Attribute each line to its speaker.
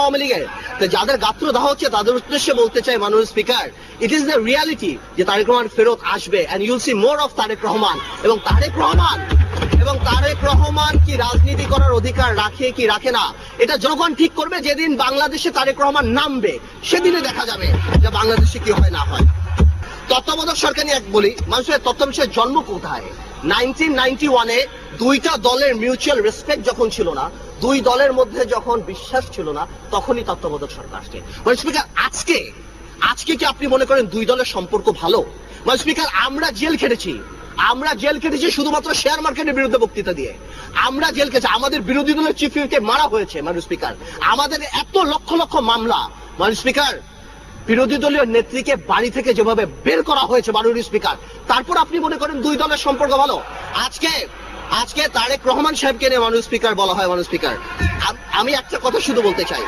Speaker 1: আওয়ামী লীগের। যাদের গাত্র দাহ হচ্ছে, তাদের উদ্দেশ্যে বলতে চাই মানুষ speaker it is the reality যে তারেক রহমান ফেরত আসবে and you'll see more of Tarique Rahman. এবং তারেক রহমান, এবং তারেক রহমান কি রাজনীতি করার অধিকার রাখে কি রাখে না, এটা জনগণ ঠিক করবে যেদিন বাংলাদেশে তারেক রহমান নামবে, সেদিনে দেখা যাবে যে বাংলাদেশে কি হয় না হয়। তত্ত্বাবধায়ক সরকার নিয়ে এক বলি, মানুষের তত্ত্বাবধায়ক জন্ম কোথায়? নাইনটিন নাইনটি ওয়ানে দুইটা দলের মিউচুয়াল রেসপেক্ট যখন ছিল না, দুই দলের মধ্যে যখন বিশ্বাস ছিল না, তখনই তত্ত্বাবধায়ক সরকার আসছে। মানে স্পিকার, আজকে আজকে কি আপনি মনে করেন দুই দলের সম্পর্ক ভালো? মানে স্পিকার, আমরা জেল খেটেছি। আমরা জেল খেটেছি শুধুমাত্র শেয়ার মার্কেটের বিরুদ্ধে বক্তৃতা দিয়ে। আমরা জেল খেটেছি। আমাদের বিরোধী দলের চিফ মারা হয়েছে মানুষ স্পিকার। আমাদের এত লক্ষ লক্ষ মামলা। মানুষ স্পিকার বিরোধী দলীয় নেত্রীকে বাড়ি থেকে যেভাবে বের করা হয়েছে মাননীয় স্পিকার, তারপর আপনি মনে করেন দুই দলের সম্পর্ক ভালো? আজকে আজকে তারেক রহমান সাহেবকে নিয়ে মাননীয় স্পিকার বলা হয়, মাননীয় স্পিকার। আমি একটা কথা শুধু বলতে চাই।